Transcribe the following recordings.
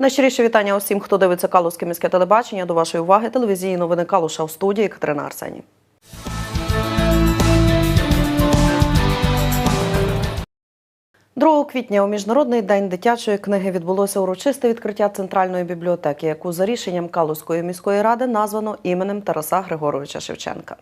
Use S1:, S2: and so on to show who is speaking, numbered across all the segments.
S1: Найщиріше вітання усім, хто дивиться Калузьке міське телебачення. До вашої уваги телевізійні новини Калуша у студії Катерина Арсені. Другого квітня у міжнародний день дитячої книги відбулося урочисте відкриття центральної бібліотеки, яку за рішенням Калузької міської ради названо іменем Тараса Григоровича Шевченка.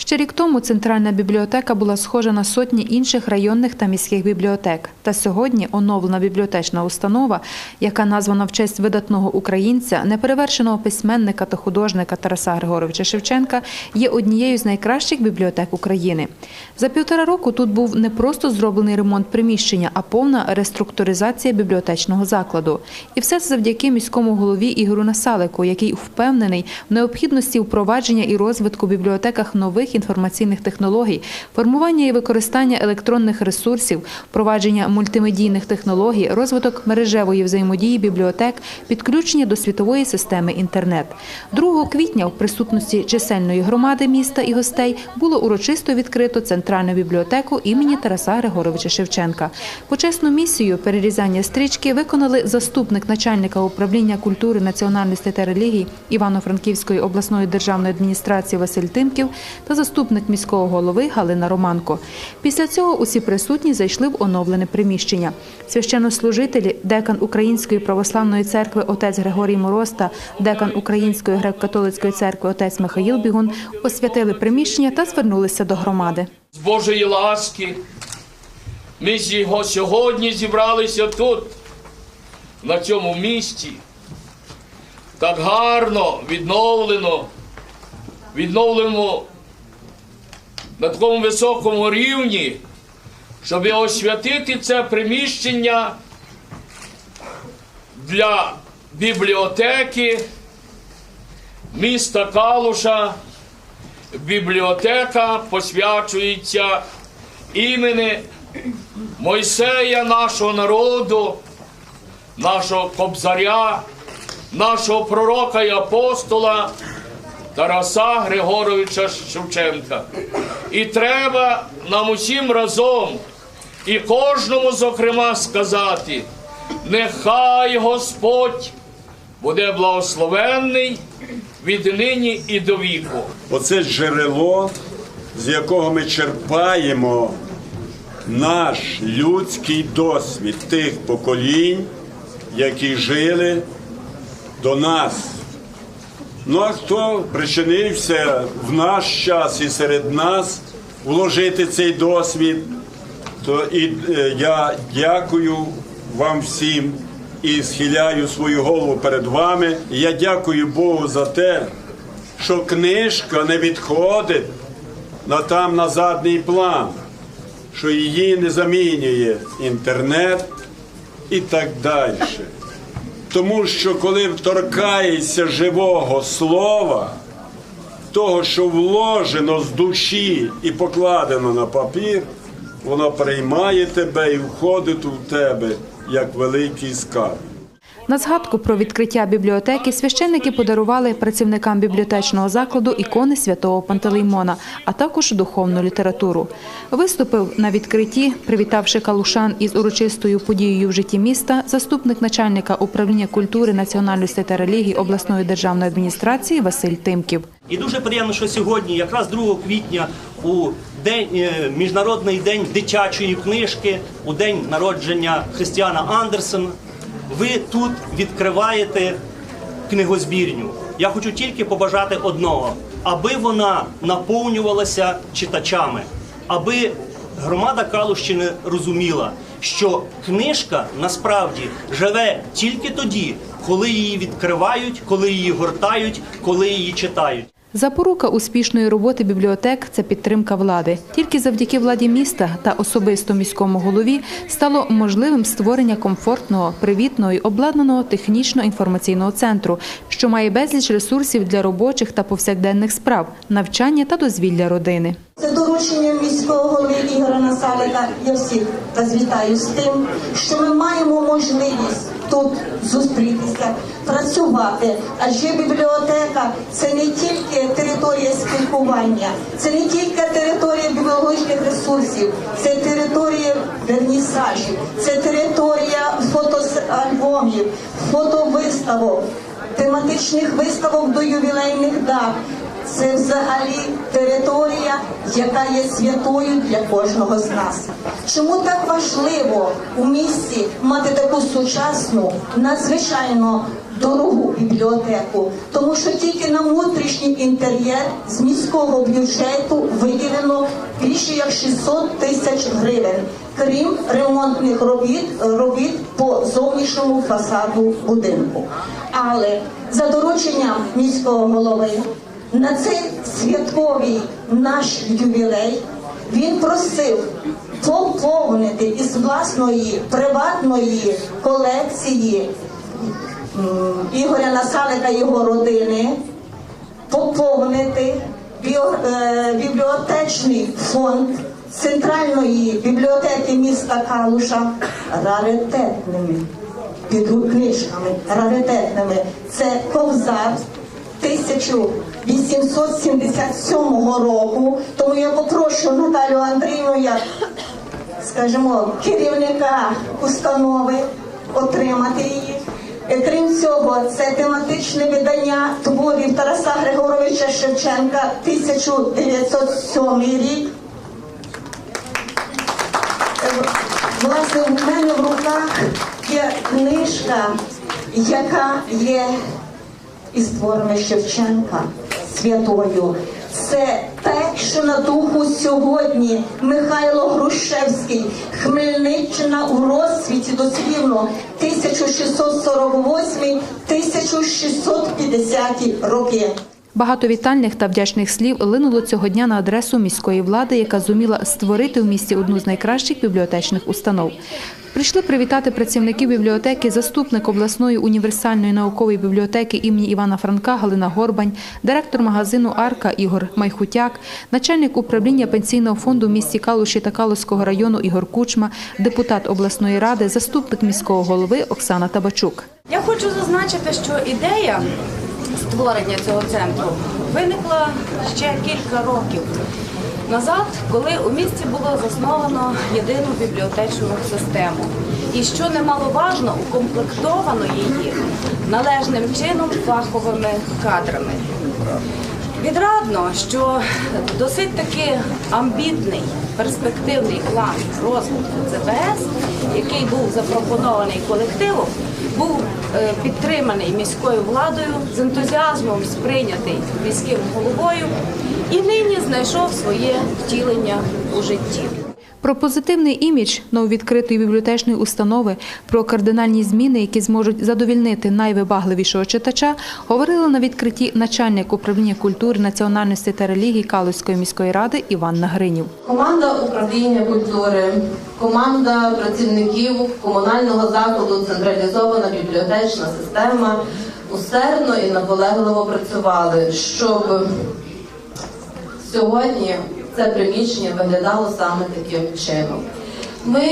S2: Ще рік тому центральна бібліотека була схожа на сотні інших районних та міських бібліотек. Та сьогодні оновлена бібліотечна установа, яка названа в честь видатного українця, неперевершеного письменника та художника Тараса Григоровича Шевченка, є однією з найкращих бібліотек України. За півтора року тут був не просто зроблений ремонт приміщення, а повна реструктуризація бібліотечного закладу. І все це завдяки міському голові Ігорю Насалику, який впевнений в необхідності впровадження і розвитку бібліотеках нових інформаційних технологій, формування і використання електронних ресурсів, впровадження мультимедійних технологій, розвиток мережевої взаємодії бібліотек, підключення до світової системи інтернет. 2 квітня в присутності чисельної громади міста і гостей було урочисто відкрито центральну бібліотеку імені Тараса Григоровича Шевченка. Почесну місію перерізання стрічки виконали заступник начальника управління культури, національності та релігій Івано-Франківської обласної державної адміністрації Василь Тимків та заступник міського голови Галина Романко. Після цього усі присутні зайшли в оновлене приміщення. Священнослужителі, декан Української православної церкви отець Григорій Мороз та декан Української греко-католицької церкви отець Михаїл Бігун освятили приміщення та звернулися до громади.
S3: з Божої ласки. Ми його сьогодні зібралися тут, на цьому місці. Так гарно відновлено, відновлено на такому високому рівні, щоб освятити це приміщення для бібліотеки міста Калуша. Бібліотека посвячується імені Мойсея, нашого народу, нашого кобзаря, нашого пророка і апостола Тараса Григоровича Шевченка. І треба нам усім разом і кожному, зокрема, сказати, нехай Господь буде благословенний віднині і до віку.
S4: Оце джерело, з якого ми черпаємо наш людський досвід тих поколінь, які жили до нас. Ну а хто причинився в наш час і серед нас вложити цей досвід, то і е, я дякую вам всім і схиляю свою голову перед вами. Я дякую Богу за те, що книжка не відходить на там на задній план, що її не замінює інтернет і так далі. Тому що коли торкається живого слова, того, що вложено з душі і покладено на папір, воно приймає тебе і входить у тебе як великий скарб.
S2: На згадку про відкриття бібліотеки священники подарували працівникам бібліотечного закладу ікони святого Пантелеймона, а також духовну літературу. Виступив на відкритті, привітавши калушан із урочистою подією в житті міста, заступник начальника управління культури, національності та релігії обласної державної адміністрації Василь Тимків.
S5: І дуже приємно, що сьогодні, якраз 2 квітня, у день е, міжнародний день дитячої книжки, у день народження Христіана Андерсена, ви тут відкриваєте книгозбірню. Я хочу тільки побажати одного, аби вона наповнювалася читачами, аби громада Калущини розуміла, що книжка насправді живе тільки тоді, коли її відкривають, коли її гортають, коли її читають.
S2: Запорука успішної роботи бібліотек це підтримка влади. Тільки завдяки владі міста та особисто міському голові стало можливим створення комфортного, привітного і обладнаного технічно-інформаційного центру, що має безліч ресурсів для робочих та повсякденних справ, навчання та дозвілля родини.
S6: Це доручення міського голови Ігоря Насалика. Я всіх вас вітаю з тим, що ми маємо можливість тут зустрітися, працювати. Адже бібліотека це не тільки територія спілкування, це не тільки територія біологічних ресурсів, це територія вернісажів, це територія фотос альбомів, фотовиставок, тематичних виставок до ювілейних дат. Це взагалі територія, яка є святою для кожного з нас. Чому так важливо у місті мати таку сучасну, надзвичайно дорогу бібліотеку? Тому що тільки на внутрішній інтер'єр з міського бюджету виділено більше як 600 тисяч гривень, крім ремонтних робіт, робіт по зовнішньому фасаду будинку. Але за дорученням міського голови на цей святковий наш ювілей він просив поповнити із власної приватної колекції Ігоря Насалика і його родини, поповнити е, бібліотечний фонд Центральної бібліотеки міста Калуша раритетними підкнижками раритетними. Це ковзар 1877 року. Тому я попрошу Наталю Андрійну, як скажімо, керівника установи отримати її. Е, Крім цього, це тематичне видання творів Тараса Григоровича Шевченка 1907 рік. Е, Власне, в мене в руках є книжка, яка є із творами Шевченка святою. Це те, що на духу сьогодні Михайло Грушевський, Хмельниччина у розсвіті дослівно 1648-1650 роки.
S2: Багато вітальних та вдячних слів линуло цього дня на адресу міської влади, яка зуміла створити в місті одну з найкращих бібліотечних установ. Прийшли привітати працівників бібліотеки заступник обласної універсальної наукової бібліотеки імені Івана Франка Галина Горбань, директор магазину Арка Ігор Майхутяк, начальник управління пенсійного фонду в місті Калуші та Калуського району Ігор Кучма, депутат обласної ради, заступник міського голови Оксана Табачук.
S7: Я хочу зазначити, що ідея створення цього центру виникла ще кілька років назад, коли у місті було засновано єдину бібліотечну систему. І що немаловажно, укомплектовано її належним чином фаховими кадрами. Відрадно, що досить таки амбітний, перспективний план розвитку ЦБС, який був запропонований колективом, був е, підтриманий міською владою, з ентузіазмом сприйнятий міським головою і нині знайшов своє втілення у житті.
S2: Про позитивний імідж нововідкритої бібліотечної установи, про кардинальні зміни, які зможуть задовільнити найвибагливішого читача, говорили на відкритті начальник управління культури, національності та релігії Калузької міської ради Іван Нагринів.
S8: Команда управління культури, команда працівників комунального закладу централізована бібліотечна система усердно і наполегливо працювали, щоб сьогодні це приміщення виглядало саме таким чином. Ми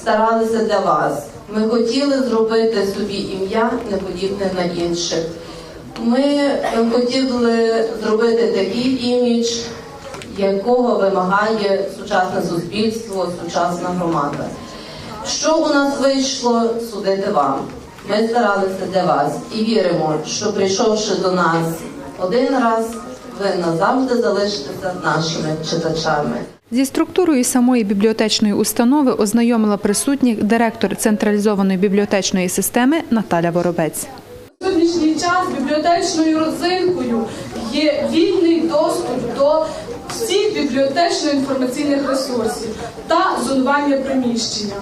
S8: старалися для вас. Ми хотіли зробити собі ім'я не подібне на інших. Ми хотіли зробити такий імідж, якого вимагає сучасне суспільство, сучасна громада. Що у нас вийшло судити вам? Ми старалися для вас і віримо, що прийшовши до нас один раз, ви назавжди залишитеся нашими читачами.
S2: Зі структурою самої бібліотечної установи ознайомила присутніх директор централізованої бібліотечної системи Наталя Воробець.
S9: В сьогоднішній час бібліотечною родзинкою є вільний доступ до всіх бібліотечно-інформаційних ресурсів та зонування приміщення.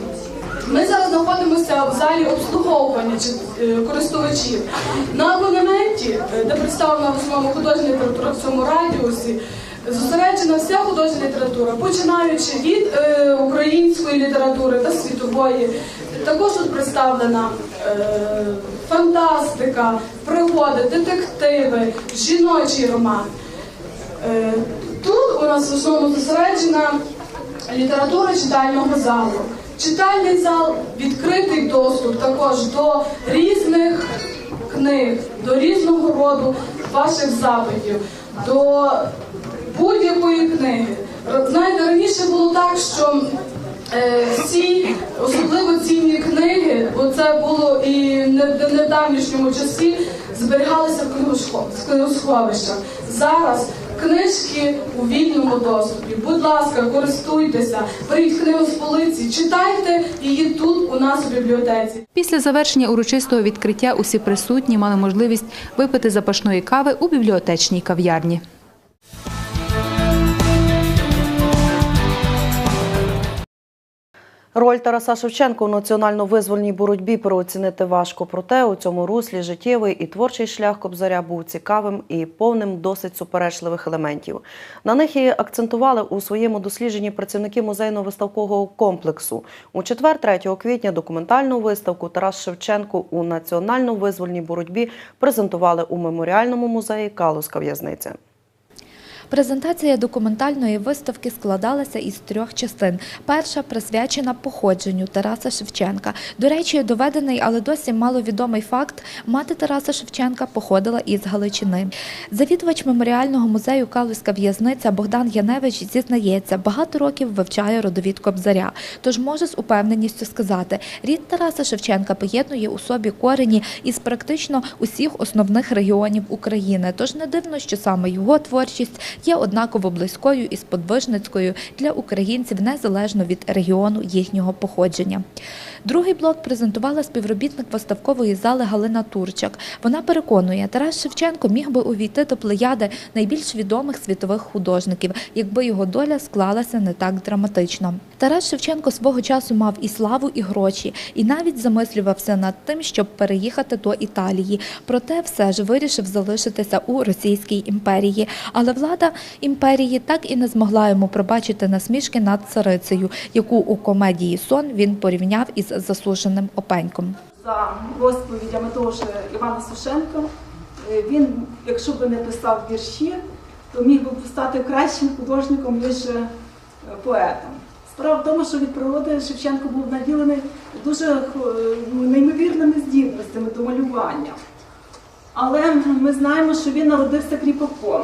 S9: Ми зараз знаходимося в залі обслуговування е, користувачів. На абонементі, е, де представлена в основному художня література в цьому радіусі, зосереджена вся художня література, починаючи від е, української літератури та світової. Також тут представлена фантастика, пригоди, детективи, жіночий роман. Тут у нас в основному зосереджена література читального залу. Читальний зал відкритий доступ також до різних книг, до різного роду ваших запитів, до будь-якої книги. Знаєте, раніше було так, що е, всі особливо цінні книги, бо це було і в недавнішньому часі, зберігалися в книгосховищах. Зараз книжки у вільному доступі. Будь ласка, користуйтеся, беріть книгу з полиці, читайте її тут у нас у бібліотеці.
S2: Після завершення урочистого відкриття усі присутні мали можливість випити запашної кави у бібліотечній кав'ярні.
S1: Роль Тараса Шевченка у національно-визвольній боротьбі переоцінити важко. Проте у цьому руслі життєвий і творчий шлях Кобзаря був цікавим і повним досить суперечливих елементів. На них і акцентували у своєму дослідженні працівники музейно-виставкового комплексу. У четвер, 3 квітня, документальну виставку Тарас Шевченко у національно-визвольній боротьбі презентували у меморіальному музеї Калузька в'язниця.
S10: Презентація документальної виставки складалася із трьох частин. Перша присвячена походженню Тараса Шевченка. До речі, доведений, але досі маловідомий факт: мати Тараса Шевченка походила із Галичини. Завідувач меморіального музею Калузька в'язниця Богдан Яневич зізнається, багато років вивчає родовід Кобзаря. Тож може з упевненістю сказати, рід Тараса Шевченка поєднує у собі корені із практично усіх основних регіонів України. Тож не дивно, що саме його творчість є однаково близькою і сподвижницькою для українців незалежно від регіону їхнього походження. Другий блок презентувала співробітник виставкової зали Галина Турчак. Вона переконує, Тарас Шевченко міг би увійти до плеяди найбільш відомих світових художників, якби його доля склалася не так драматично. Тарас Шевченко свого часу мав і славу, і гроші, і навіть замислювався над тим, щоб переїхати до Італії. Проте все ж вирішив залишитися у Російській імперії. Але влада імперії так і не змогла йому пробачити насмішки над царицею, яку у комедії Сон він порівняв із засушеним опеньком.
S11: за розповідями того ж Івана Сушенка. Е, Він, якщо б не писав вірші, то міг би стати кращим художником, ніж е, поетом. Справа в тому, що від природи Шевченко був наділений дуже е, неймовірними здібностями до малювання. Але ми знаємо, що він народився кріпаком.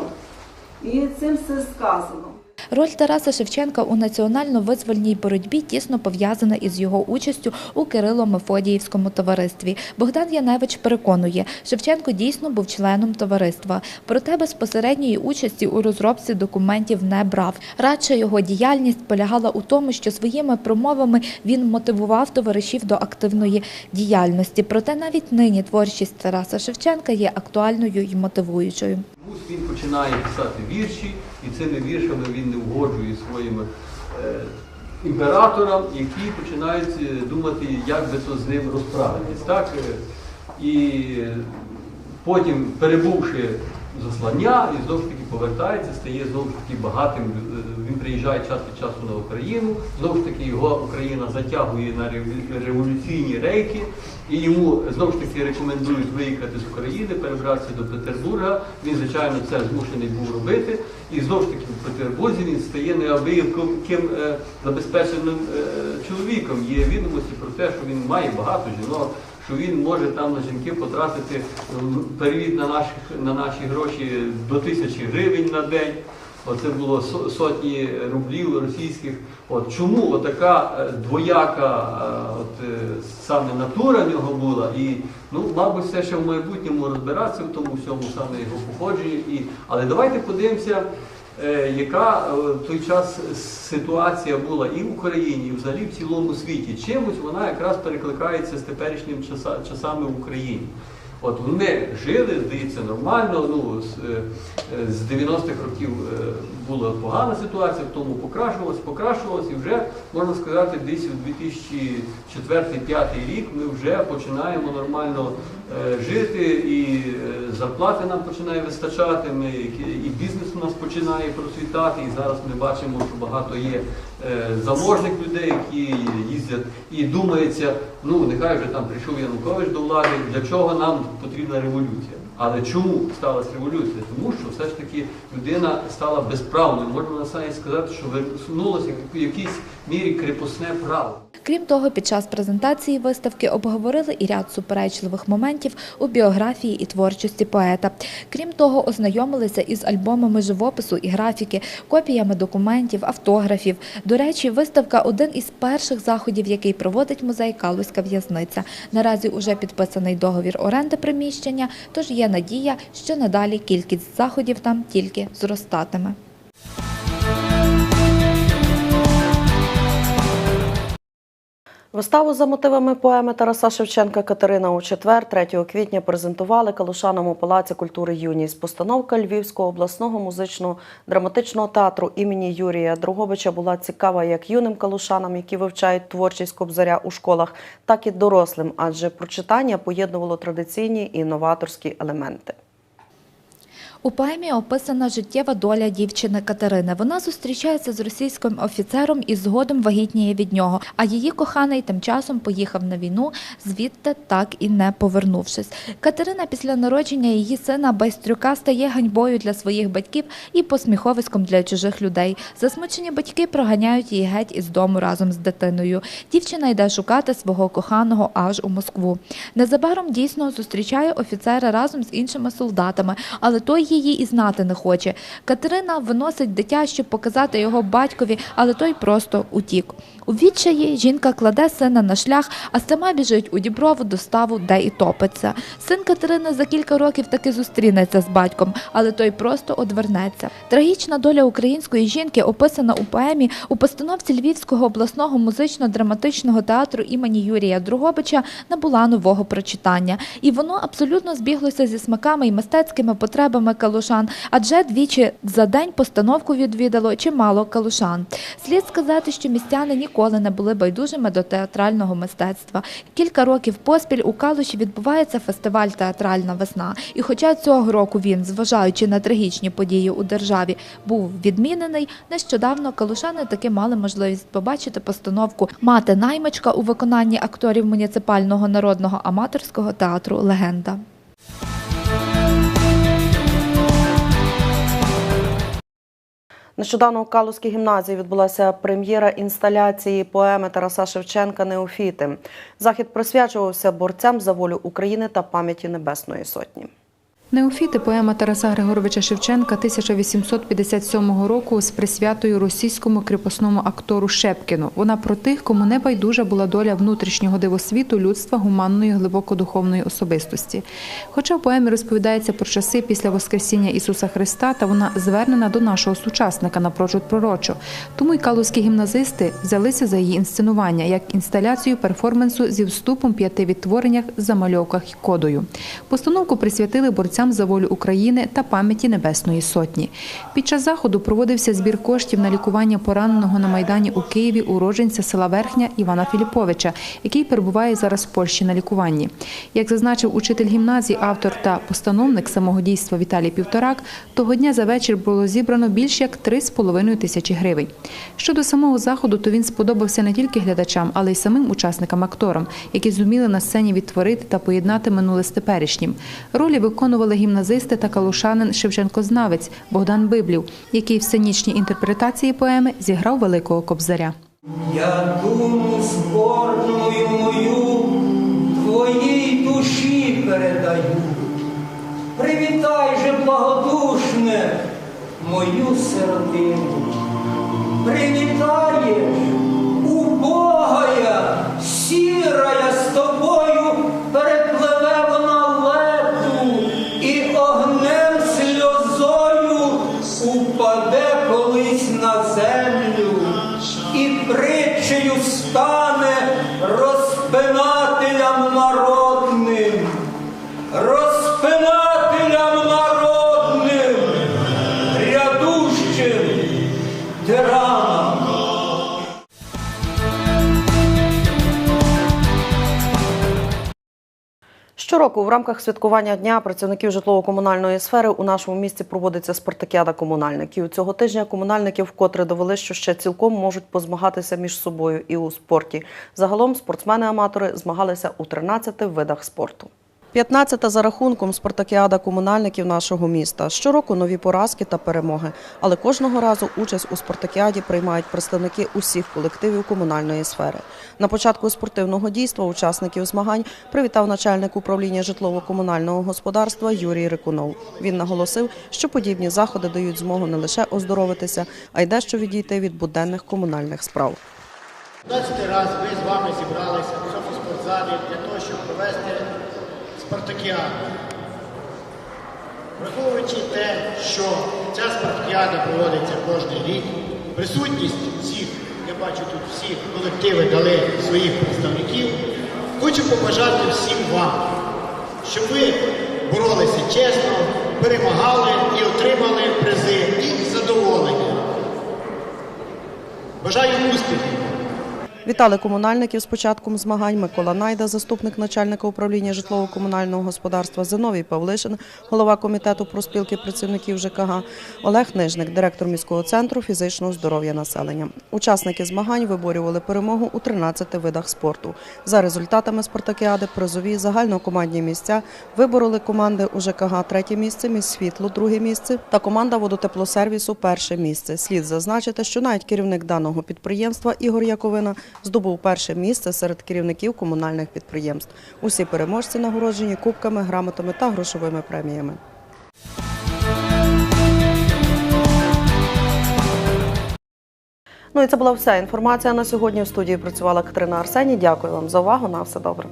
S11: І цим все сказано.
S10: Роль Тараса Шевченка у національно-визвольній боротьбі тісно пов'язана із його участю у Кирило-Мефодіївському товаристві. Богдан Яневич переконує, Шевченко дійсно був членом товариства, проте безпосередньої участі у розробці документів не брав. Радше його діяльність полягала у тому, що своїми промовами він мотивував товаришів до активної діяльності. Проте навіть нині творчість Тараса Шевченка є актуальною і мотивуючою.
S12: Він починає писати вірші, і цими віршами він не угоджує своїм е, імператорам, які починають е, думати, як би то з ним розправитись. Так? Е, І потім, перебувши заслання, і знову ж таки повертається, стає знову ж таки багатим. Е, Він приїжджає час від часу на Україну, знову ж таки його Україна затягує на рев- революційні рейки, і йому знову ж таки рекомендують виїхати з України, перебратися до Петербурга. Він, звичайно, це змушений був робити. І знову ж таки в Петербурзі він стає неабияким е, забезпеченим е, чоловіком. Є відомості про те, що він має багато жінок, що він може там на жінки потратити перевід на наші, на наші гроші до тисячі гривень на день. Оце було сотні рублів російських. От чому отака е, двояка е, от, е, саме натура в нього була, і ну, мабуть, все ще в майбутньому розбиратися в тому всьому саме його походженні. І, але давайте подивимося, яка е, в той час ситуація була і в Україні, і взагалі в цілому світі. Чимось вона якраз перекликається з теперішніми часа- часами в Україні. От вони жили, здається, нормально. Ну, з, е, е, з 90-х років е, була погана ситуація, в тому покращувалась, покращувалась, і вже можна сказати, десь у 2004-2005 рік ми вже починаємо нормально е, жити, і е, зарплати нам починає вистачати. Ми і бізнес у нас починає процвітати. І зараз ми бачимо, що багато є е, заможних людей, які їздять і думається, ну нехай вже там прийшов Янукович до влади, для чого нам потрібна революція. Але чому сталася революція? Тому що все ж таки людина стала безправною. Можна навіть сказати, що вернулося в якійсь мірі крепосне право.
S10: Крім того, під час презентації виставки обговорили і ряд суперечливих моментів у біографії і творчості поета. Крім того, ознайомилися із альбомами живопису і графіки, копіями документів, автографів. До речі, виставка один із перших заходів, який проводить музей Калузька в'язниця. Наразі уже підписаний договір оренди приміщення, тож є надія, що надалі кількість заходів там тільки зростатиме.
S1: Виставу за мотивами поеми Тараса Шевченка Катерина у четвер, 3 квітня, презентували Калушанам у Палаці культури Юність. Постановка Львівського обласного музичного драматичного театру імені Юрія Другобича була цікава як юним калушанам, які вивчають творчість кобзаря у школах, так і дорослим, адже прочитання поєднувало традиційні і новаторські елементи.
S10: У поемі описана життєва доля дівчини Катерини. Вона зустрічається з російським офіцером і згодом вагітніє від нього. А її коханий тим часом поїхав на війну, звідти так і не повернувшись. Катерина після народження її сина Байстрюка стає ганьбою для своїх батьків і посміховиськом для чужих людей. Засмучені батьки проганяють її геть із дому разом з дитиною. Дівчина йде шукати свого коханого аж у Москву. Незабаром дійсно зустрічає офіцера разом з іншими солдатами, але той її і знати не хоче. Катерина виносить дитя, щоб показати його батькові, але той просто утік. У відчаї жінка кладе сина на шлях, а сама біжить у Діброву до ставу, де і топиться. Син Катерини за кілька років таки зустрінеться з батьком, але той просто одвернеться. Трагічна доля української жінки описана у поемі у постановці Львівського обласного музично-драматичного театру імені Юрія Другобича набула нового прочитання. І воно абсолютно збіглося зі смаками і мистецькими потребами калушан, адже двічі за день постановку відвідало чимало калушан. Слід сказати, що містяни ніколи не були байдужими до театрального мистецтва. Кілька років поспіль у Калуші відбувається фестиваль Театральна весна. І хоча цього року він, зважаючи на трагічні події у державі, був відмінений, нещодавно калушани таки мали можливість побачити постановку Мати наймичка у виконанні акторів муніципального народного аматорського театру Легенда.
S1: Нещодавно у Калузькій гімназії відбулася прем'єра інсталяції поеми Тараса Шевченка Неофіти. Захід присвячувався борцям за волю України та пам'яті Небесної Сотні.
S2: Неофіти поема Тараса Григоровича Шевченка 1857 року з присвятою російському кріпосному актору Шепкіну. Вона про тих, кому не байдужа була доля внутрішнього дивосвіту людства гуманної глибокодуховної особистості. Хоча в поемі розповідається про часи після Воскресіння Ісуса Христа, та вона звернена до нашого сучасника напрочуд пророчо. Тому й калузькі гімназисти взялися за її інсценування як інсталяцію перформансу зі вступом п'яти відтвореннях, замальовках кодою. Постановку присвятили борцям за волю України та пам'яті Небесної Сотні. Під час заходу проводився збір коштів на лікування пораненого на Майдані у Києві уродженця села Верхня Івана Філіповича, який перебуває зараз в Польщі на лікуванні. Як зазначив учитель гімназії, автор та постановник самого дійства Віталій Півторак, того дня за вечір було зібрано більш як 3,5 тисячі гривень. Щодо самого заходу, то він сподобався не тільки глядачам, але й самим учасникам-акторам, які зуміли на сцені відтворити та поєднати минуле з теперішнім. Ролі виконували гімназисти та калушанин Шевченко-знавець Богдан Библів, який в сценічній інтерпретації поеми зіграв великого кобзаря.
S13: Я думу зборною мою твоїй душі передаю. Привітай же, благодушне, мою сиротину. Привітаєш,
S1: Щороку в рамках святкування дня працівників житлово-комунальної сфери у нашому місті проводиться спартакіада комунальників. Цього тижня комунальники вкотре довели, що ще цілком можуть позмагатися між собою і у спорті. Загалом спортсмени-аматори змагалися у 13 видах спорту. 15-та за рахунком спартакіада комунальників нашого міста. Щороку нові поразки та перемоги. Але кожного разу участь у спартакіаді приймають представники усіх колективів комунальної сфери. На початку спортивного дійства учасників змагань привітав начальник управління житлово-комунального господарства Юрій Рикунов. Він наголосив, що подібні заходи дають змогу не лише оздоровитися, а й дещо відійти від буденних комунальних справ.
S14: 15 раз ми з вами зібралися в цьому спортзалі для того, щоб провести спартакіаду. Враховуючи те, що ця спартакіада проводиться кожен рік, присутність всіх, я бачу тут всі колективи дали своїх представників, хочу побажати всім вам, щоб ви боролися чесно, перемагали і отримали призи і задоволення. Бажаю успіхів!
S1: Вітали комунальників з початком змагань Микола Найда, заступник начальника управління житлово-комунального господарства Зиновій Павлишин, голова комітету профспілки працівників ЖКГ, Олег Нижник, директор міського центру фізичного здоров'я населення. Учасники змагань виборювали перемогу у 13 видах спорту. За результатами спартакіади призові загальнокомандні місця вибороли команди у ЖКГ третє місце, міст світло друге місце та команда водотеплосервісу перше місце. Слід зазначити, що навіть керівник даного підприємства Ігор Яковина здобув перше місце серед керівників комунальних підприємств. Усі переможці нагороджені кубками, грамотами та грошовими преміями. Ну і це була вся інформація на сьогодні. У студії працювала Катерина Арсеній. Дякую вам за увагу. На все добре.